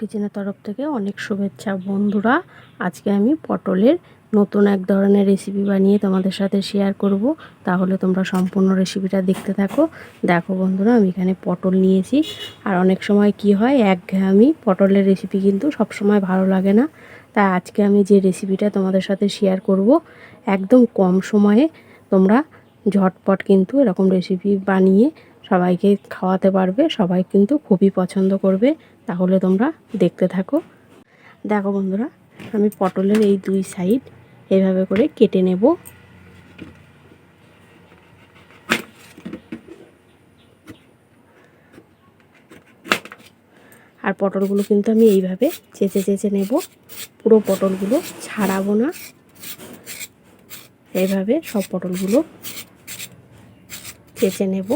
কিচেনের তরফ থেকে অনেক শুভেচ্ছা। বন্ধুরা, আজকে আমি পটলের নতুন এক ধরনের রেসিপি বানিয়ে তোমাদের সাথে শেয়ার করব। তাহলে তোমরা সম্পূর্ণ রেসিপিটা দেখতে থাকো। দেখো বন্ধুরা, আমি এখানে পটল নিয়েছি। আর অনেক সময় কি হয়, একঘেয়েমি পটলের রেসিপি কিন্তু সব সময় ভালো লাগে না। তাই আজকে আমি যে রেসিপিটা তোমাদের সাথে শেয়ার করব, একদম কম সময়ে তোমরা ঝটপট কিন্তু এরকম রেসিপি বানিয়ে সবাইকে খাওয়াতে পারবে, সবাই কিন্তু খুবই পছন্দ করবে। তাহলে তোমরা দেখতে থাকো। দেখো বন্ধুরা, আমি পটলের এই দুই সাইড এভাবে করে কেটে নেব। আর পটলগুলো কিন্তু আমি এইভাবে চেঁচে চেঁচে নেব। পুরো পটলগুলো ছাড়াবো না। এইভাবে সব পটলগুলো চেঁচে নেব।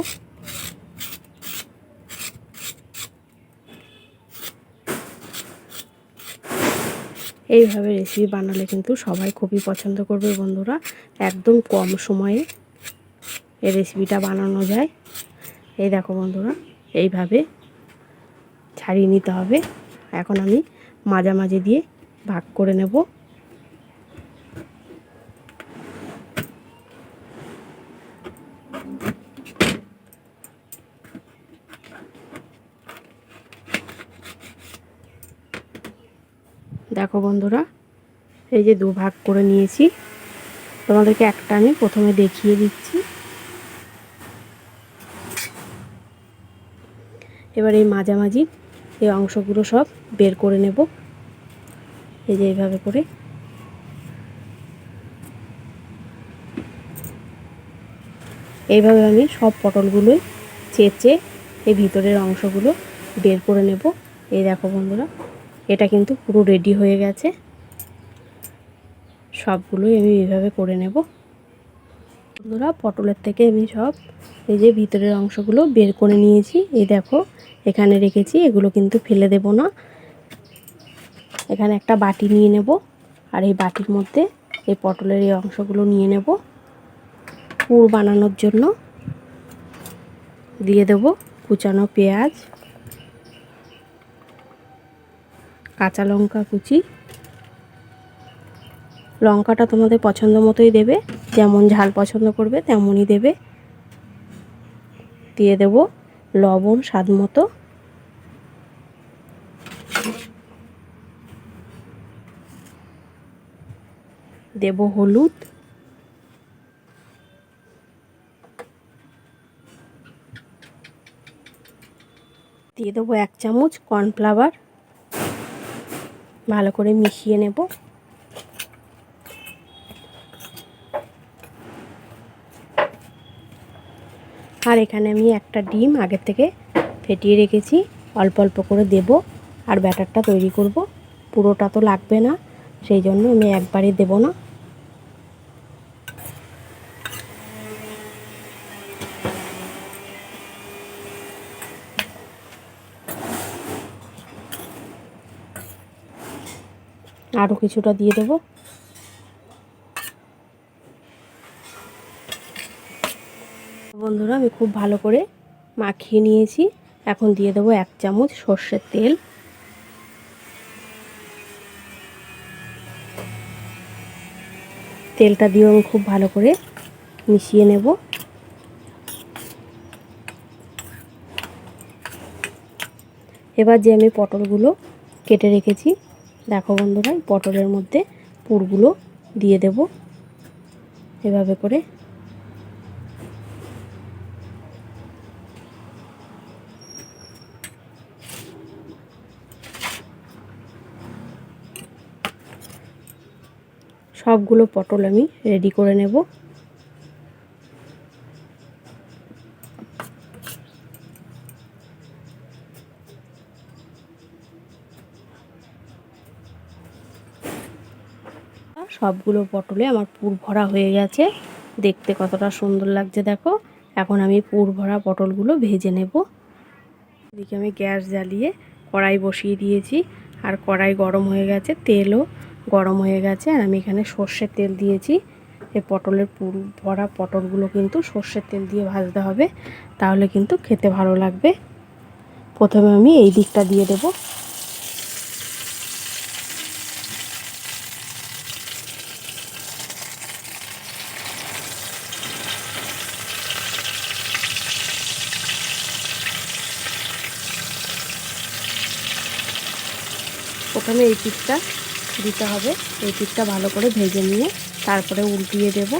এইভাবে রেসিপি বানালে কিন্তু সবাই খুবই পছন্দ করবে বন্ধুরা। একদম কম সময়ে এই রেসিপিটা বানানো যায়। এই দেখো বন্ধুরা, এইভাবে ছাড়িয়ে নিতে হবে। এখন আমি মাঝামাঝি দিয়ে ভাগ করে নেব। দেখো বন্ধুরা, এই যে দু ভাগ করে নিয়েছি। তোমাদেরকে একটা আমি প্রথমে দেখিয়ে দিচ্ছি। এবার এই মাঝামাঝি এই অংশগুলো সব বের করে নেব। এই যে এইভাবে করে। এইভাবে আমি সব পটলগুলোই চেঁচে এই ভিতরের অংশগুলো বের করে নেব। এই দেখো বন্ধুরা। এটা কিন্তু পুরো রেডি হয়ে গেছে। সবগুলোই আমি এইভাবে করে নেব। বন্ধুরা, পটলের থেকে আমি সব এই যে ভিতরের অংশগুলো বের করে নিয়েছি। এই দেখো, এখানে রেখেছি, এগুলো কিন্তু ফেলে দেব না। এখানে একটা বাটি নিয়ে নেব, আর এই বাটির মধ্যে এই পটলের এই অংশগুলো নিয়ে নেব। পুর বানানোর জন্য দিয়ে দেব কুচানো পেঁয়াজ। কাঁচা লঙ্কা কুচি। লঙ্কাটা তোমাদের পছন্দ মতোই দেবে। যেমন ঝাল পছন্দ করবে, তেমনই দেবে। দিয়ে দেব লবণ স্বাদ মতো। দেব হলুদ। দিয়ে দেবো এক চামচ কর্নফ্লাওয়ার। ভালো করে মিশিয়ে নেব। আর এখানে আমি একটা ডিম আগের থেকে ফেটিয়ে রেখেছি। অল্প অল্প করে দেব আর ব্যাটারটা তৈরি করব। পুরোটা তো লাগবে না, সেই জন্য আমি একবারে দেব না। আরও কিছুটা দিয়ে দেবো। বন্ধুরা, আমি খুব ভালো করে মাখিয়ে নিয়েছি। এখন দিয়ে দেবো এক চামচ সর্ষের তেল। তেলটা দিয়েও আমি খুব ভালো করে মিশিয়ে নেব। এবার যে আমি পটলগুলো কেটে রেখেছি দেখো বন্ধুরা পটলের মধ্যে পুরগুলো দিয়ে দেব। এভাবে করে। সবগুলো পটল আমি রেডি করে নেব। সবগুলো পটলে আমার পুর ভরা হয়ে গেছে। দেখতে কতটা সুন্দর লাগছে, দেখো। এখন আমি পুর ভরা পটলগুলো ভেজে নেব। এদিকে আমি গ্যাস জ্বালিয়ে কড়াই বসিয়ে দিয়েছি। আর কড়াই গরম হয়ে গেছে, তেলও গরম হয়ে গেছে। আর আমি এখানে সর্ষের তেল দিয়েছি। এই পটলের পুর ভরা পটলগুলো কিন্তু সর্ষের তেল দিয়ে ভাজতে হবে। তাহলে কিন্তু খেতে ভালো লাগবে। প্রথমে আমি এই দিকটা দিয়ে দেব। প্রথমে এই পিঠটা দিতে হবে। এই পিঠটা ভালো করে ভেজে নিয়ে তারপরে উল্টিয়ে দেব।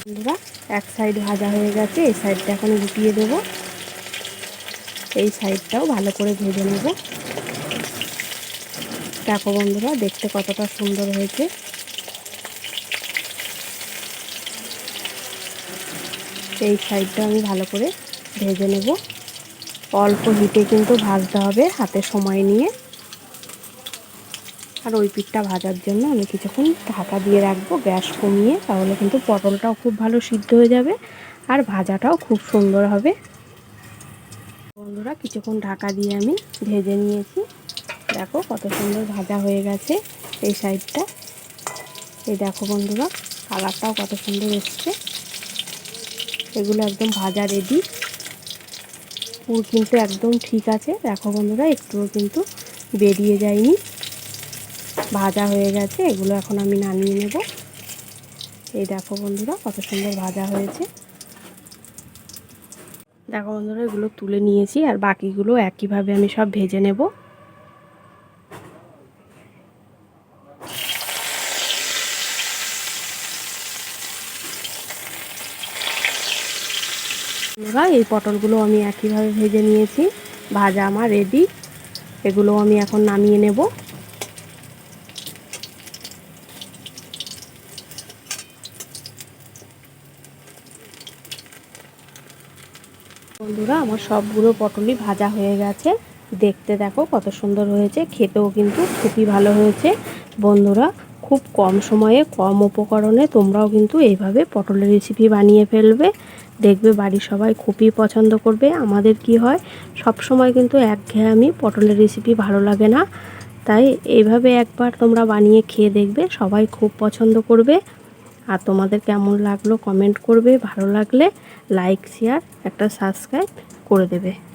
বন্ধুরা, এক সাইড ভাজা হয়ে গেছে, এই সাইডটা এখন উল্টিয়ে দেব। এই সাইডটাও ভালো করে ভেজে নেব। দেখো বন্ধুরা, দেখতে কতটা সুন্দর হয়েছে। এই সাইডটা আমি ভালো করে ভেজে নেব। অল্প হিটে কিন্তু ভাজতে হবে, হাতে সময় নিয়ে। আর ওই পিঠটা ভাজার জন্য আমি কিছুক্ষণ ঢাকা দিয়ে রাখব গ্যাস কমিয়ে, তাহলে কিন্তু পটলটাও খুব ভালো সিদ্ধ হয়ে যাবে আর ভাজাটাও খুব সুন্দর হবে। বন্ধুরা, কিছুক্ষণ ঢাকা দিয়ে আমি ভেজে নিয়েছি। দেখো কত সুন্দর ভাজা হয়ে গেছে এই সাইডটা। এই দেখো বন্ধুরা, কালারটাও কত সুন্দর এসছে। এগুলো একদম ভাজা রেডি পুর কিন্তু একদম ঠিক আছে। দেখো বন্ধুরা, একটুও কিন্তু বেরিয়ে যায়নি। ভাজা হয়ে গেছে, এগুলো এখন আমি নামিয়ে নেব। এই দেখো বন্ধুরা, কত সুন্দর ভাজা হয়েছে। দেখো বন্ধুরা, এগুলো তুলে নিয়েছি, আর বাকিগুলো একইভাবে আমি সব ভেজে নেব। বন্ধুরা, এই পটলগুলো আমি একইভাবে ভেজে নিয়েছি। ভাজা আমার রেডি এগুলো আমি এখন নামিয়ে নেব। বন্ধুরা, আমার সবগুলো পটলই ভাজা হয়ে গেছে। দেখতে দেখো কত সুন্দর হয়েছে, খেতেও কিন্তু খুবই ভালো হয়েছে। বন্ধুরা, খুব কম সময়ে, কম উপকরণে তোমরাও কিন্তু এইভাবে পটলের রেসিপি বানিয়ে ফেলবে। দেখবে বাড়ির সবাই খুবই পছন্দ করবে। আমাদের কি হয়, সব সময় কিন্তু একঘেয়েমি পটলের রেসিপি ভালো লাগে না। তাই এইভাবে একবার তোমরা বানিয়ে খেয়ে দেখবে, সবাই খুব পছন্দ করবে। আর তোমাদের কেমন লাগল কমেন্ট করবে ভালো লাগলে লাইক শেয়ার একটা সাবস্ক্রাইব করে দেবে।